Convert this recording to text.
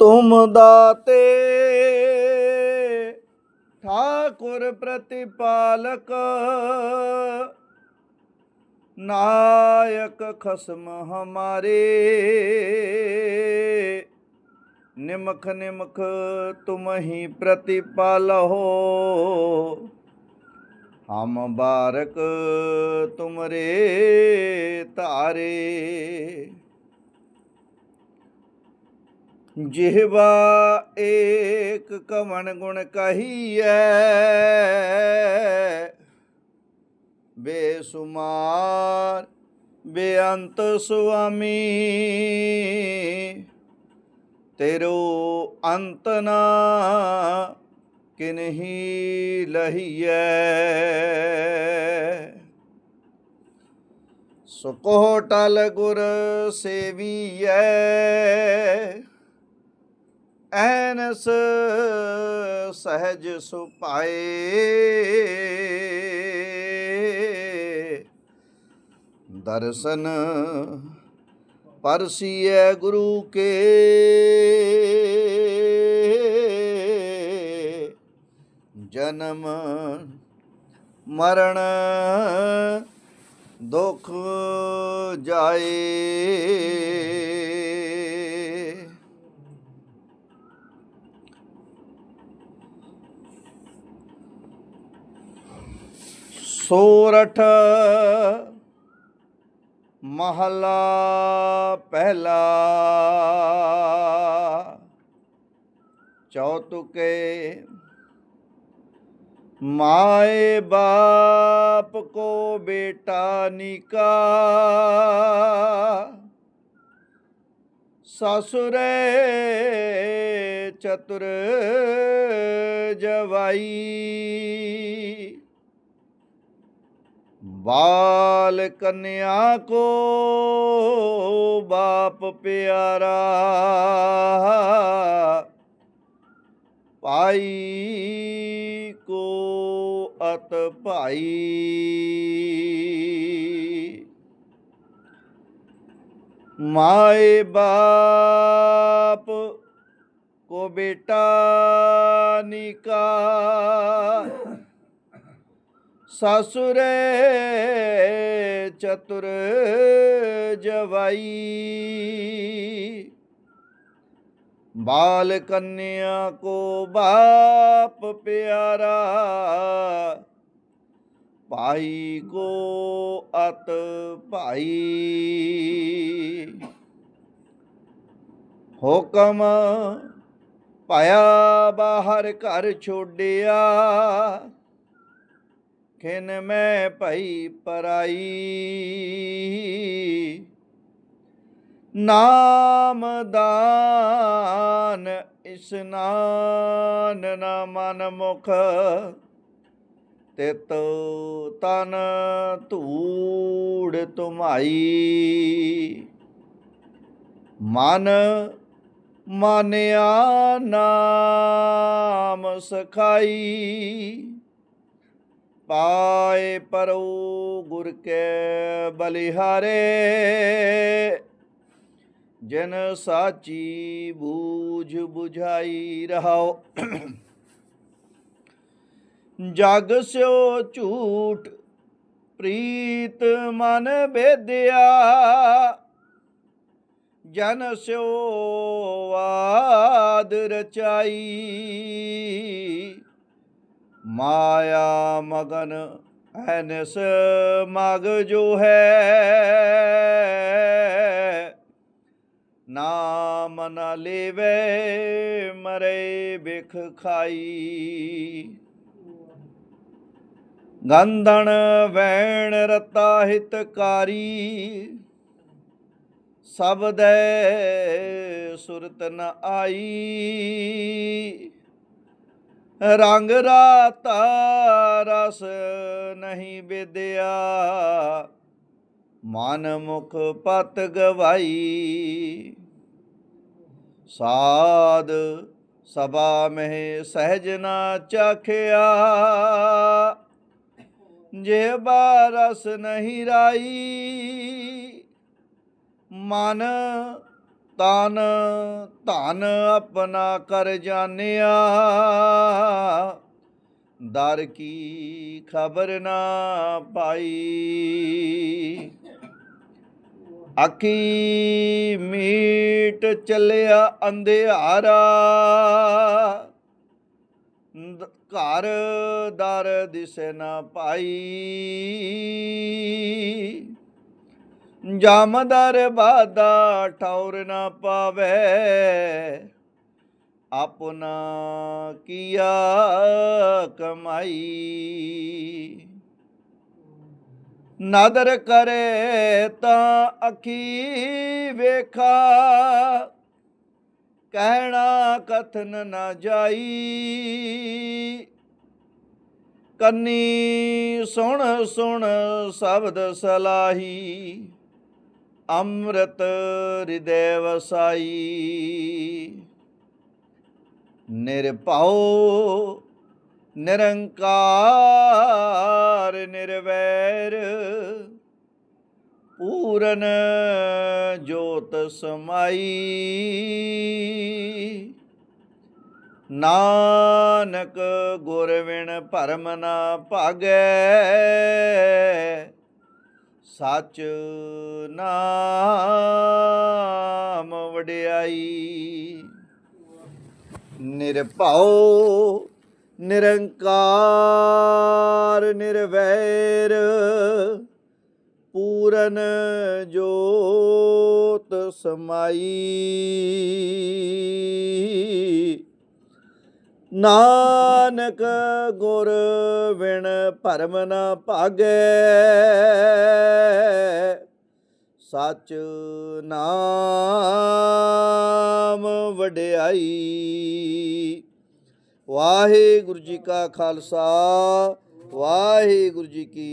तुम दाते। ठाकुर प्रतिपालक। नायक खसम हमारे। निमख निमख तुम ही प्रतिपाल हो। हम बारक तुमरे तारे। ਜਿਹਵਾ ਏਕ ਕਵਣ ਗੁਣ ਕਹੀਐ, ਬੇਸੁਮਾਰ ਬੇਅੰਤ ਸੁਆਮੀ, ਤੇਰੋ ਅੰਤ ਨਾ ਕਿਨਹੀ ਲਹੀਐ। ਸੁਕੋ ਟਲ ਗੁਰ ਸੇਵੀਐ ਐਨਸ ਸਹਿਜ ਸੁਪਾਏ ਦਰਸ਼ਨ ਪਰਸੀਐ ਗੁਰੂ ਕੇ। ਜਨਮ ਮਰਨ ਦੁਖ ਜਾਏ। ਸੋਰਠ ਮਹਲਾ ਪਹਿਲਾ ਚੌਤੁਕੇ ਮਾਏ ਬਾਪ ਕੋ ਬੇਟਾ ਨਿਕਾ ਸਸੁਰੇ ਚਤੁਰ ਜਵਾਈ ਬਾਲ ਕਨਿਆ ਕੋ ਬਾਪ ਪਿਆਰਾ। ਭਾਈ ਕੋ ਅਤ ਭਾਈ। ਮਾਏ ਬਾਪ ਕੋ ਬੇਟਾ ਨਿਕਾ ਸਸੁਰੇ ਚਤੁਰ ਜਵਾਈ। ਬਾਲ ਕੰਨਿਆ ਕੋ ਬਾਪ ਪਿਆਰਾ, ਭਾਈ ਕੋ ਅਤ ਭਾਈ। ਹੁਕਮ ਪਾਇਆ ਬਾਹਰ ਘਰ ਛੋੜਿਆ ਖਿਨ ਮੈਂ ਭਈ ਪਰਾਈ। ਨਾਮ ਦਾਨ ਇਸਨਾਨ ਨਾ ਮਨ ਮੁਖ। ਤਿਤ ਤਨ ਧੂੜ ਤੁਮਾਈ ਮਨ ਮਾਨਿਆ ਨਾਮ ਸਖਾਈ। ਪਾਏ ਪਰੋ ਗੁਰ ਕੇ ਬਲਿਹਾਰੇ। ਜਨ ਸਾਚੀ ਬੂਝ 부ਝਾਈ ਰਹਾਓ। ਜਗ ਸਿਓ ਝੂਠ ਪ੍ਰੀਤ ਮਨ ਬੇਦਿਆ ਜਨ ਸਿਓ ਆਦ ਰਚਾਈ। ਮਾਇਆ ਮਗਨ ਐਨਸ ਮਗ ਜੋ ਹੈ। ਨਾਮ ਨ ਲੇਵੇ ਮਰੇ ਬਿਖ ਖਾਈ। ਗੰਧਣ ਵੈਣ ਰਤਾ ਹਿਤਕਾਰੀ ਸਬਦੈ ਸੁਰਤ ਨ ਆਈ। ਰੰਗ ਰਾਤਾ ਰਸ ਨਹੀਂ ਵਿਦਿਆ। ਮਨ ਮੁਖ ਪਤ ਗਵਾਈ। ਸਾਧ ਸਭਾ ਮਹਿ ਸਹਿਜ ਨਾ ਚਾਖਿਆ। ਜੇ ਬਾਰਸ ਨਹੀਂ ਰਾਈ, ਮਨ ਤਨ, ਧਨ ਆਪਣਾ ਕਰ ਜਾਣਿਆ। ਦਰ ਕੀ ਖਬਰ ਨਾ ਪਾਈ। ਅੱਖੀ ਮੀਟ ਚੱਲਿਆ ਅੰਧਿਆਰਾ। ਘਰ ਦਰ ਦਿਸ ਨਾ ਪਾਈ। ਜਾਮਦਰ ਬਾਦਾ ਠੌਰ ਨਾ ਪਾਵੇ। ਆਪਣਾ ਕੀਆ ਕਮਾਈ। ਨਾਦਰ ਕਰੇ ਤਾਂ ਅੱਖੀ ਵੇਖਾ। ਕਹਿਣਾ ਕਥਨ ਨਾ ਜਾਈ। ਕੰਨੀ ਸੁਣ ਸੁਣ ਸ਼ਬਦ ਸਲਾਹੀ। ਅੰਮ੍ਰਿਤ ਹਿਰਦੈ ਵਸਾਈ। ਨਿਰਭਉ, ਨਿਰੰਕਾਰ, ਨਿਰਵੈਰ। ਪੂਰਨ ਜੋਤ ਸਮਾਈ। ਨਾਨਕ ਗੁਰ ਵਿਣ ਭਰਮ ਨਾ ਭਾਗੈ। ਸਚ ਨਾਮ ਵਡਿਆਈ। ਨਿਰਭਉ ਨਿਰੰਕਾਰ ਨਿਰਵੈਰ ਪੂਰਨ ਜੋਤ ਸਮਾਈ। ਨਾਨਕ ਗੁਰ ਵਿਣ ਭਰਮ ਨਾ ਭਾਗੈ। ਸਚ ਨਾਮ ਵਡਿਆਈ। ਵਾਹਿਗੁਰੂ ਜੀ ਕਾ ਖਾਲਸਾ, ਵਾਹਿਗੁਰੂ ਜੀ ਕੀ